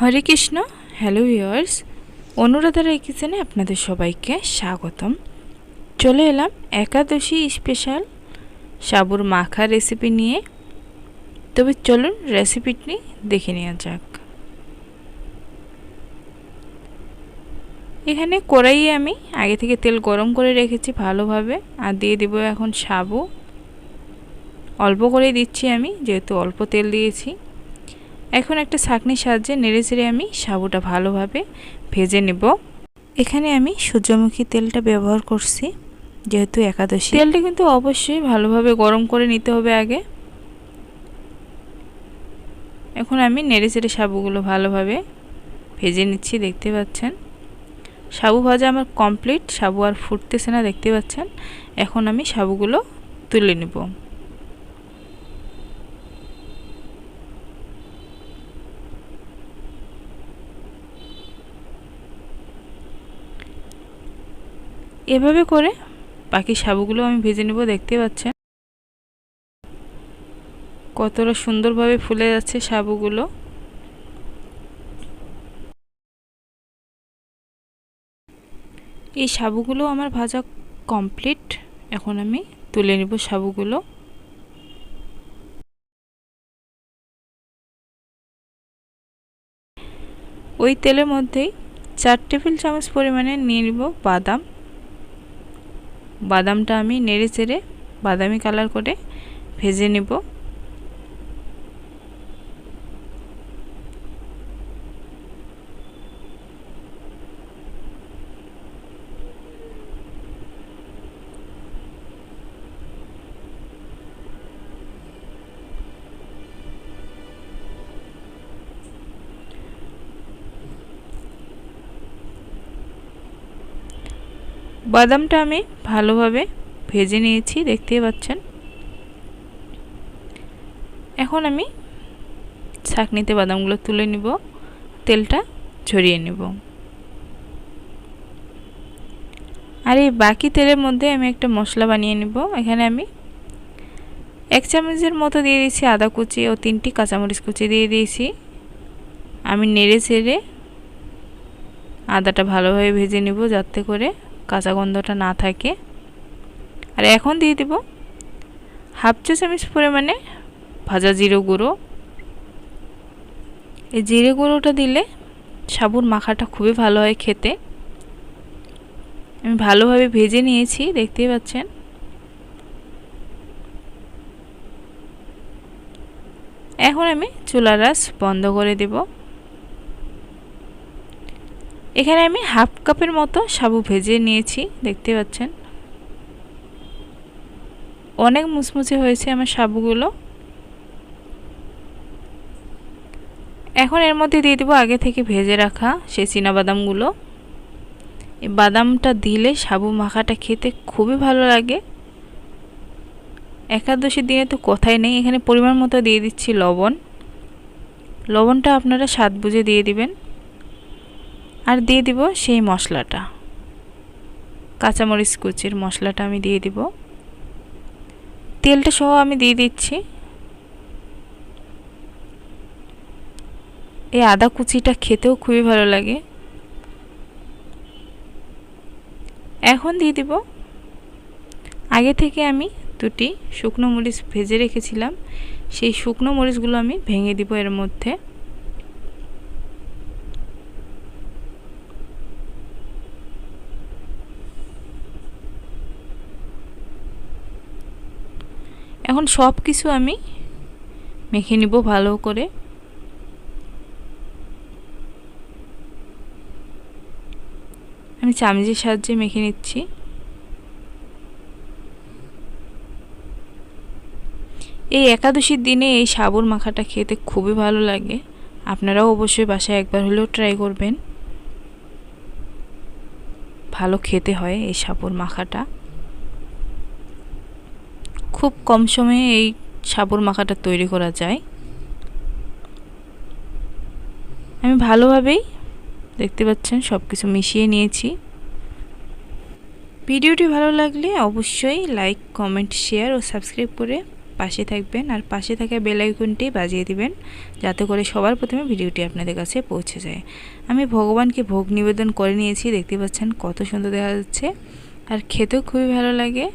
হরে Krishna, hello viewers Anuradha এই কিচেনে আপনাদের সবাইকে স্বাগতম। চলে এলাম একাদশী স্পেশাল সাবুর মাখা রেসিপি নিয়ে। তবে চলুন রেসিপিটি দেখে নেওয়া যাক। এখানে কড়াইয়ে আমি আগে থেকে তেল গরম করে রেখেছি ভালোভাবে, আর দিয়ে দিব এখন সাবু। অল্প করে দিচ্ছি আমি, যেহেতু অল্প তেল দিয়েছি। এখন একটা ছাঁকনির সাহায্যে নেড়ে চেড়ে আমি সাবুটা ভালোভাবে ভেজে নেব। এখানে আমি সূর্যমুখী তেলটা ব্যবহার করছি, যেহেতু একাদশী। তেলটা কিন্তু অবশ্যই ভালোভাবে গরম করে নিতে হবে আগে। এখন আমি নেড়ে চেড়ে সাবুগুলো ভালোভাবে ভেজে নিচ্ছি, দেখতে পাচ্ছেন। সাবু ভাজা আমার কমপ্লিট, সাবু আর ফুটতেছে না, দেখতে পাচ্ছেন। এখন আমি সাবুগুলো তুলে নেব। এভাবে করে বাকি সাবুগুলো আমি ভেজে নেব, দেখতে পাচ্ছেন? কতটা সুন্দরভাবে ফুলে যাচ্ছে সাবুগুলো। এই সাবুগুলো আমার ভাজা কমপ্লিট। এখন আমি তুলে নেব সাবুগুলো। ওই তেলের মধ্যেই চার টেবিল চামচ পরিমাণে নিয়ে নিব বাদাম। বাদামটা আমি নেড়ে চেড়ে বাদামি কালার করে ভেজে নেব। বাদামটা আমি ভালোভাবে ভেজে নিয়েছি, দেখতেই পাচ্ছেন। এখন আমি ছাকনিতে বাদামগুলো তুলে নিব, তেলটা ঝরিয়ে নেব। আর এই বাকি তেলের মধ্যে আমি একটা মশলা বানিয়ে নেব, এখানে আমি এক চামচের মতো দিয়ে দিয়েছি আদা কুচি ও তিনটি কাঁচামরিচ কুচি দিয়ে দিয়েছি। আমি নেড়ে চেড়ে আদাটা ভালোভাবে ভেজে নেব, যাতে করে কাঁচা গন্ধটা না থাকে। আর এখন দিয়ে দেব হাফ চা চামচ পরিমাণে ভাজা জিরে গুঁড়ো। এই জিরে গুঁড়োটা দিলে সাবুর মাখাটা খুবই ভালো হয় খেতে। আমি ভালোভাবে ভেজে নিয়েছি, দেখতেই পাচ্ছেন। এখন আমি চুলার রাস বন্ধ করে দেবো। এখানে আমি হাফ কাপের মতো সাবু ভেজে নিয়েছি, দেখতে পাচ্ছেন। অনেক মুচমুচে হয়েছে আমার সাবুগুলো। এখন এর মধ্যে দিয়ে দেবো আগে থেকে ভেজে রাখা সে বাদামগুলো এই বাদামটা দিলে সাবু মাখাটা খেতে খুবই ভালো লাগে। একাদশীর দিনে তো কথাই নেই, এখানে পরিমাণ মতো দিয়ে দিচ্ছি লবণ। লবণটা আপনারা স্বাদ বুঝে দিয়ে দিবেন। আর দিয়ে দিব সেই মশলাটা। কাঁচামরিচ কুচির মশলাটা আমি দিয়ে দিব। তেলটা সহ আমি দিয়ে দিচ্ছি। এই আদা কুচিটা খেতেও খুবই ভালো লাগে। এখন দিয়ে দিব। আগে থেকে আমি দুটি শুকনো মরিচ ভেজে রেখেছিলাম। সেই শুকনো মরিচগুলো আমি ভেঙে দিব এর মধ্যে। এখন সব কিছু আমি মেখে নিব ভালো করে। আমি চামচের সাহায্যে মেখে নিচ্ছি। এই একাদশীর দিনে এই সাবুর মাখাটা খেতে খুবই ভালো লাগে। আপনারাও অবশ্যই বাসায় একবার হলেও ট্রাই করবেন। ভালো খেতে হয় এই সাবুর মাখাটা। খুব কম সময়ে এই সাবুর মাখাটা তৈরি করা যায়। আমি ভালোভাবেই দেখতে পাচ্ছেন সব কিছু মিশিয়ে নিয়েছি। ভিডিওটি ভালো লাগলে অবশ্যই লাইক, কমেন্ট, শেয়ার ও সাবস্ক্রাইব করে পাশে থাকবেন আর পাশে থাকা বেলাইকনটি বাজিয়ে দিবেন যাতে করে সবার প্রথমে ভিডিওটি আপনাদের কাছে পৌঁছে যায়। আমি ভগবানকে ভোগ নিবেদন করে নিয়েছি, দেখতে পাচ্ছেন কত সুন্দর দেখা যাচ্ছে। আর খেতেও খুবই ভালো লাগে।